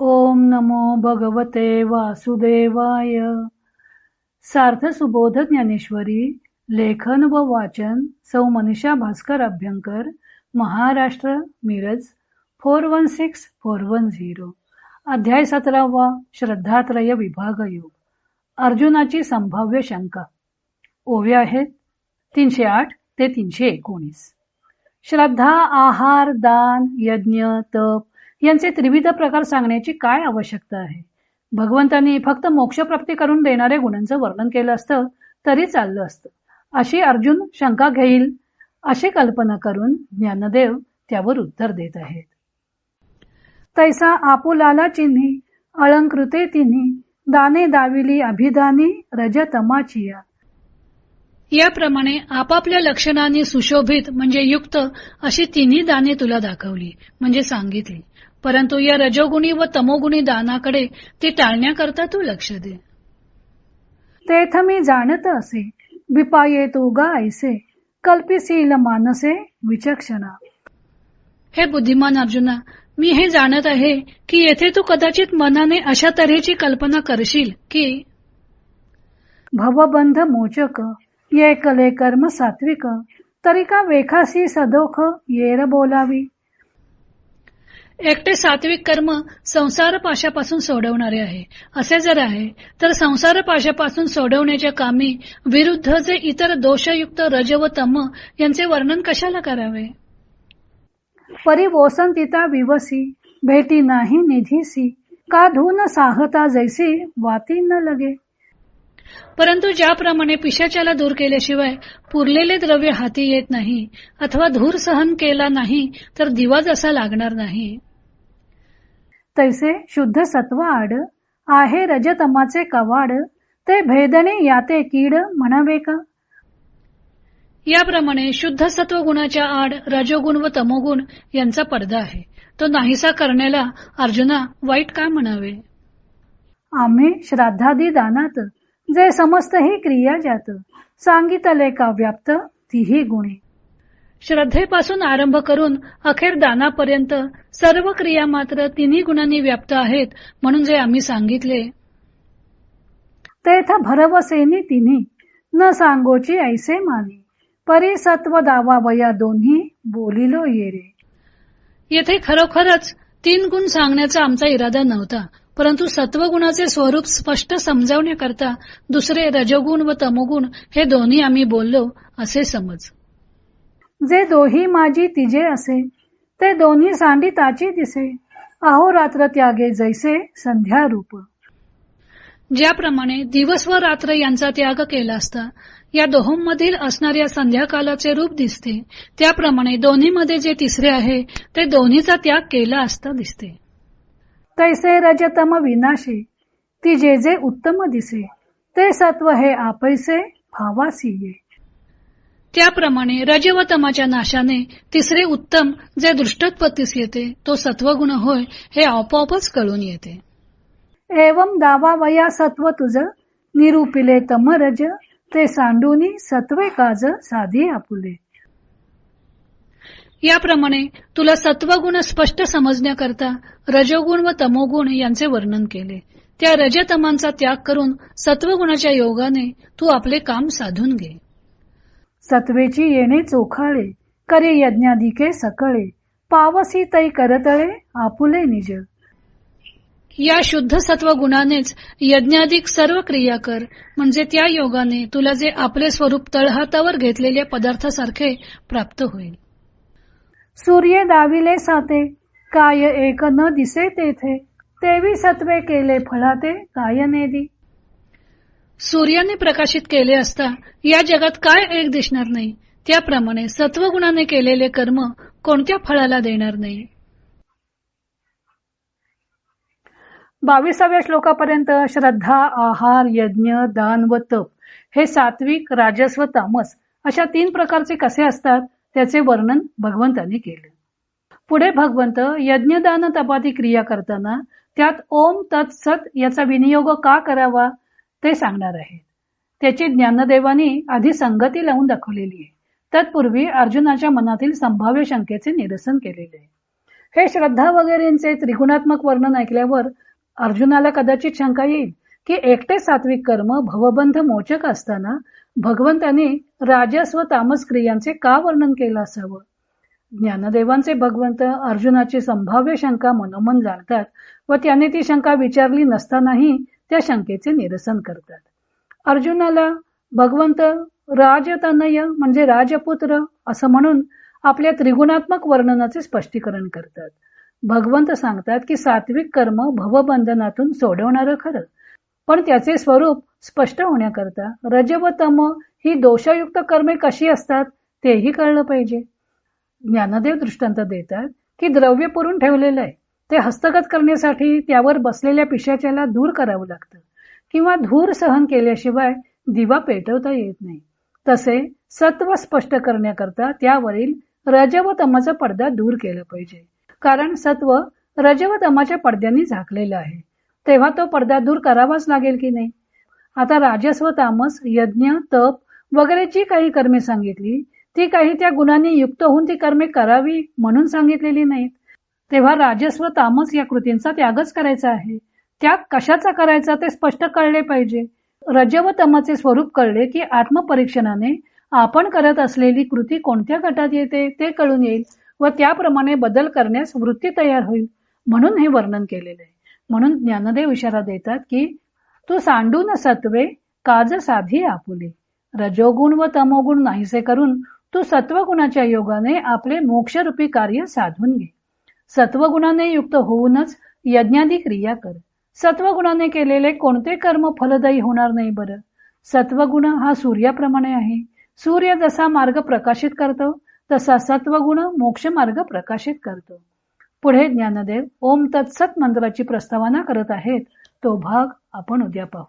ओम नमो भगवते वासुदेवाय. सार्थ सुबोध ज्ञानेश्वरी लेखन व वाचन Sau Manisha Bhaskar Abhyankar Maharashtra Miraj four one six four one zero. अध्याय सतरावा श्रद्धात्रय विभाग योग. अर्जुनाची संभाव्य शंका. ओवे आहेत तीनशे आठ ते तीनशे एकोणीस. श्रद्धा आहार दान यज्ञ तप यांचे त्रिविध प्रकार सांगण्याची काय आवश्यकता आहे? भगवंतांनी फक्त मोक्षप्राप्ती करून देणाऱ्या गुणांचं वर्णन केलं असतं तरी चाललं असतं. अशी अर्जुन शंका घेईल अशी कल्पना करून ज्ञानदेव त्यावर उत्तर देत आहेत. तैसा आपुलाला चिन्ही अलंकृते तिन्ही दाने दाविली अभिदानी रजतमाचिया याप्रमाणे आपापल्या लक्षणांनी सुशोभित म्हणजे युक्त अशी तिन्ही दाने तुला दाखवली म्हणजे सांगितली. परंतु या रजोगुणी व तमोगुणी दानाकडे ती टाळण्याकरता तू लक्ष दे. तेथ मी जाणत असे विपाये तो ऐसे कल्पिसील मानसे विचक्षणा. हे बुद्धिमान अर्जुना मी हे जाणत आहे की येथे तू कदाचित मनाने अशा तऱ्हेची कल्पना करशील की भवबंध मोचक ये कले कर्म सात्विक तरी का वेखासी सदोख येर बोलावी. एकटे सात्विक कर्म संसार पाशापासून सोडवणारे आहे. असे जर आहे तर संसार पाशापासून सोडवण्याच्या कामी विरुद्ध जे इतर दोषयुक्त रज व तम यांचे वर्णन कशाला करावे? परी वसंतिता विवसी भेटी नाही निधीसी का धून साहता जैसी वाती न लगे. परंतु ज्याप्रमाणे पिशाच्याला दूर केल्याशिवाय पुरलेले द्रव्य हाती येत नाही अथवा धूर सहन केला नाही तर दिवा जसा लागणार नाही. तैसे शुद्ध सत्व आड आहे रजतमाचे कवाड ते भेदणे याते कीड म्हणावे का? याप्रमाणे शुद्ध सत्व गुणाच्या आड रजोगुण व तमोगुण यांचा पडदा आहे. तो नाहीसा करण्याला अर्जुना वाईट काय म्हणावे? आम्ही श्राद्धादी दानात जे समस्त ही क्रिया जात सांगितले का व्याप्त तीही गुणे. श्रद्धेपासून आरंभ करून अखेर दानापर्यंत सर्व क्रिया मात्र तिन्ही गुणांनी व्याप्त आहेत म्हणून जे आम्ही सांगितले. तेथ भरवसेनी तिन्ही न सांगोची ऐसे मानी परी सत्व दावा वया दोन्ही बोलिलो येरे. येथे खरोखरच तीन गुण सांगण्याचा आमचा इरादा नव्हता परंतु सत्वगुणाचे स्वरूप स्पष्ट समजावण्याकरता दुसरे रजोगुण व तमोगुण हे दोन्ही आम्ही बोललो असे समज. जे दोही माझी तिजे असे ते दोन्ही सांडी ताची दिसे. अहोरात्र त्यागे जैसे संध्या रूप ज्याप्रमाणे दिवस व रात्र यांचा त्याग केला असता या दोहोंमधील असणाऱ्या संध्याकालाचे रूप दिसते. त्याप्रमाणे दोन्हीमध्ये जे तिसरे आहे ते दोन्हीचा त्याग केला असता दिसते. तैसे रजतम विनाशे ती जे जे उत्तम दिसे ते सत्व हे आपैसे भावासीये. त्याप्रमाणे रज व तमाच्या नाशाने तिसरे उत्तम जे दृष्टोत्पत्तीस येते तो सत्वगुण होय हे आपोआपच कळून येते. एवम दावा वया सत्व तुझ निरूपिले तम रज ते सांडूनी सत्वे काज साधी आपुले. याप्रमाणे तुला सत्वगुण स्पष्ट समजण्याकरता रजोगुण व तमोगुण यांचे वर्णन केले. त्या रजतमांचा त्याग करून सत्वगुणाच्या योगाने तू आपले काम साधून घे. सत्वेची येणे चोखाळे करे यज्ञाधिके सकळे पावसी तै करतळे आपुले निज. या शुद्ध सत्व गुणानेच यज्ञाधिक सर्व क्रिया कर म्हणजे त्या योगाने तुला जे आपले स्वरूप तळहातावर घेतलेल्या पदार्थासारखे प्राप्त होईल. सूर्य दाविले साते काय एक न दिसे तेथे तेवी सत्वे केले फळाते काय नेदी. सूर्याने प्रकाशित केले असता या जगात काय एक दिसणार नाही. त्याप्रमाणे सत्वगुणाने केलेले कर्म कोणत्या फळाला देणार नाही. बावीसाव्या श्लोकापर्यंत श्रद्धा आहार यज्ञ दान व तप हे सात्विक राजस्व तामस अशा तीन प्रकारचे कसे असतात त्याचे वर्णन भगवंतांनी केले. पुढे भगवंत यज्ञदान तपाती क्रिया करताना त्यात ओम तत्सत याचा विनियोग का करावा ते सांगणार आहेत. त्याची ज्ञानदेवानी आधी संगती लावून दाखवलेली आहे. तत्पूर्वी अर्जुनाच्या मनातील संभाव्य शंकेचे निरसन केलेले आहे. हे श्रद्धा वगैरेंचे त्रिगुणात्मक वर्णन ऐकल्यावर अर्जुनाला कदाचित शंका येईल की एकटे सात्विक कर्म भवबंध मोचक असताना भगवंतांनी राजस व तामस क्रियांचे का वर्णन केलं असावं? ज्ञानदेवांचे भगवंत अर्जुनाची संभाव्य शंका मनोमन जाणतात व त्याने ती शंका विचारली नसतानाही त्या शंकेचे निरसन करतात. अर्जुनाला भगवंत राजतनय म्हणजे राजपुत्र असं म्हणून आपल्या त्रिगुणात्मक वर्णनाचे स्पष्टीकरण करतात. भगवंत सांगतात की सात्विक कर्म भवबंधनातून सोडवणारं खरं. पण त्याचे स्वरूप स्पष्ट होण्याकरता रज व तम ही दोषयुक्त कर्मे कशी असतात तेही कळलं पाहिजे. ज्ञानदेव दृष्टांत देतात की द्रव्य पुरून ठेवलेलं आहे. ते हस्तगत करण्यासाठी त्यावर बसलेल्या पिशाच्याला दूर करावं लागतं किंवा धूर सहन केल्याशिवाय दिवा पेटवता येत नाही. तसे सत्व स्पष्ट करण्याकरता त्यावरील रज व तमाचा पडदा दूर केला पाहिजे. कारण सत्व रज व तमाच्या पडद्यांनी झाकलेलं आहे. तेव्हा तो पडदा दूर करावाच लागेल की नाही? आता राजस्व तामस यज्ञ तप वगैरे जी काही कर्मे सांगितली ती काही त्या गुणांनी युक्त होऊन ती कर्मे करावी म्हणून सांगितलेली नाहीत. तेव्हा राजस्व तामस या कृतींचा त्यागच करायचा आहे. त्याग कशाचा करायचा ते स्पष्ट कळले पाहिजे. रज व तमाचे स्वरूप कळले की आत्मपरीक्षणाने आपण करत असलेली कृती कोणत्या गटात येते ते कळून येईल व त्याप्रमाणे बदल करण्यास वृत्ती तयार होईल म्हणून हे वर्णन केलेले आहे. म्हणून ज्ञानदेव इशारा देतात की तू सांडून सत्वे काज साधी आपुले. रजोगुण व तमोगुण नाहीसे करून तू सत्वगुणाच्या योगाने आपले मोक्षरूपी कार्य साधून घे. सत्वगुणाने युक्त होऊनच यज्ञादी क्रिया कर. सत्वगुणाने केलेले कोणते कर्म फलदायी होणार नाही बरं? सत्वगुण हा सूर्याप्रमाणे आहे. सूर्य जसा मार्ग प्रकाशित करतो तसा सत्वगुण मोक्ष मार्ग प्रकाशित करतो. पुढे ज्ञानदेव ओम तत्सत मंत्राची प्रस्तावना करत आहेत. तो भाग आपण उद्या पाहू.